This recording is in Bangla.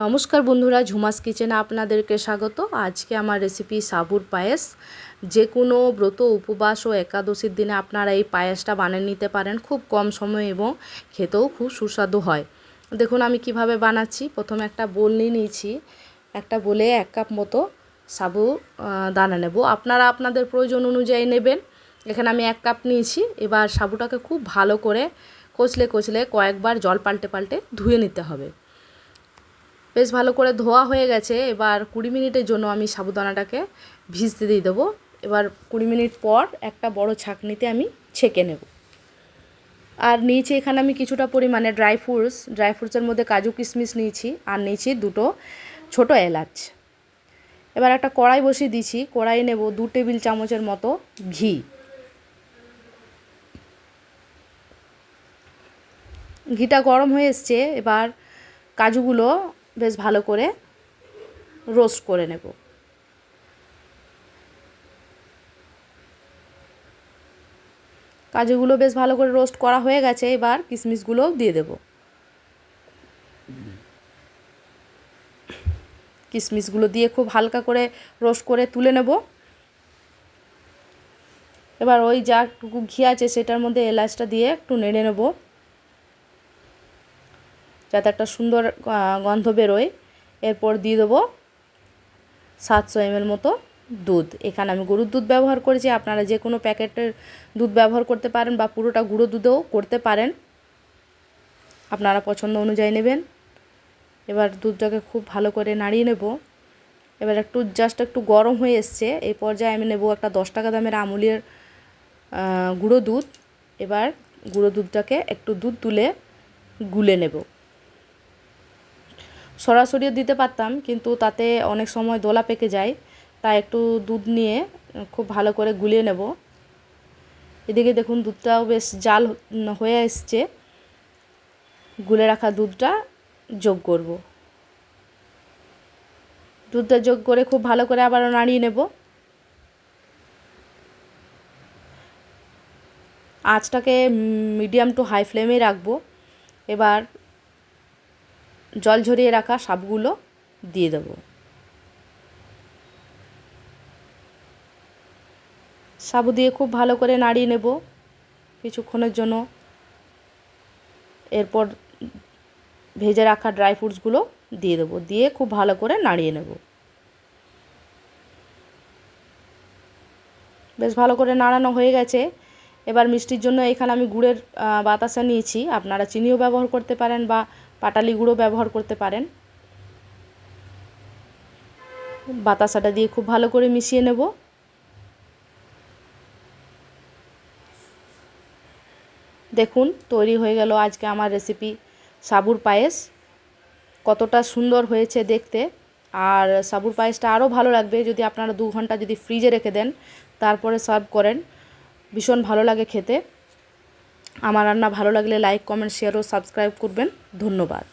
নমস্কার বন্ধুরা, ঝুমাস কিচেনে আপনাদেরকে স্বাগত। আজকে আমার রেসিপি সাবুর পায়েস। যে কোনো ব্রত, উপবাস ও একাদশীর দিনে আপনারা এই পায়েসটা বানিয়ে নিতে পারেন। খুব কম সময় এবং খেতেও খুব সুস্বাদু হয়। দেখুন আমি কীভাবে বানাচ্ছি। প্রথমে একটা বোল নিয়ে নিয়েছি। একটা বলে এক কাপ মতো সাবু দানা নেব। আপনারা আপনাদের প্রয়োজন অনুযায়ী নেবেন। এখানে আমি এক কাপ নিয়েছি। এবার সাবুটাকে খুব ভালো করে কচলে কচলে কয়েকবার জল পাল্টে পাল্টে ধুয়ে নিতে হবে। বেশ ভালো করে ধোয়া হয়ে গেছে। এবার কুড়ি মিনিটের জন্য আমি সাবুদানাটাকে ভিজতে দিয়ে দেবো। এবার কুড়ি মিনিট পর একটা বড় ছাঁকনিতে আমি ছেঁকে নেব। আর নিয়েছি এখানে আমি কিছুটা পরিমাণে ড্রাই ফ্রুটস, ড্রাই ফ্রুটসের মধ্যে কাজু কিশমিশ নিয়েছি আর নিয়েছি দুটো ছোট এলাচ। এবার একটা কড়াই বসিয়ে দিয়েছি। কড়াই নেব দু টেবিল চামচের মতো ঘি। ঘিটা গরম হয়ে এসছে। এবার কাজুগুলো বেশ ভালো করে রোস্ট করে নেব। কাজুগুলো বেশ ভালো করে রোস্ট করা হয়ে গেছে, এবার কিশমিশগুলোও দিয়ে দেব। কিশমিশগুলো দিয়ে খুব হালকা করে রোস্ট করে তুলে নেব। এবার ওই যাটুকু ঘি আছে, সেটার মধ্যে এলাচটা দিয়ে একটু নেড়ে নেব। যাতে একটা সুন্দর গন্ধ বেরোয়। এরপর দিয়ে দেবো সাতশো এমএল মতো দুধ। এখানে আমি গরুর দুধ ব্যবহার করেছি। আপনারা যে কোনো প্যাকেটের দুধ ব্যবহার করতে পারেন বা পুরোটা গুঁড়ো দুধেও করতে পারেন। আপনারা পছন্দ অনুযায়ী নেবেন। এবার দুধটাকে খুব ভালো করে নাড়িয়ে নেব। এবার একটু জাস্ট একটু গরম হয়ে এসছে। এই পর্যায়ে আমি নেব একটা দশ টাকা দামের আমুলের গুঁড়ো দুধ। এবার গুঁড়ো দুধটাকে একটু দুধ তুলে গুলে নেব। সরাসরিও দিতে পারতাম, কিন্তু তাতে অনেক সময় দোলা পেকে যায়, তাই একটু দুধ নিয়ে খুব ভালো করে গুলিয়ে নেব। এদিকে দেখুন দুধটাও বেশ জাল হয়ে এসছে। গুলে রাখা দুধটা যোগ করব। দুধটা যোগ করে খুব ভালো করে আবার নাড়িয়ে নেব। আঁচটাকে মিডিয়াম টু হাই ফ্লেমে রাখব। এবার জল ঝরিয়ে রাখা সাপগুলো দিয়ে দেব। সাবু দিয়ে খুব ভালো করে নাড়িয়ে নেব কিছুক্ষণের জন্য। এরপর ভেজে রাখা ড্রাই ফ্রুটসগুলো দিয়ে দেবো, দিয়ে খুব ভালো করে নাড়িয়ে নেব। বেশ ভালো করে নাড়ানো হয়ে গেছে। এবার মিষ্টির জন্য এখানে আমি গুড়ের বাতাসা নিয়েছি। আপনারা চিনিও ব্যবহার করতে পারেন বা পাটালি গুঁড়ো ব্যবহার করতে পারেন। বাতাসাটা দিয়ে খুব ভালো করে মিশিয়ে নেব। দেখুন, তৈরি হয়ে গেল আজকে আমার রেসিপি সাবুর পায়েস। কতটা সুন্দর হয়েছে দেখতে। আর সাবুর পায়েসটা আরও ভালো লাগবে যদি আপনারা দু ঘণ্টা যদি ফ্রিজে রেখে দেন, তারপরে সার্ভ করেন। ভীষণ ভালো লাগে খেতে। আমার রান্না ভালো লাগলে লাইক কমেন্ট শেয়ার ও সাবস্ক্রাইব করবেন। ধন্যবাদ।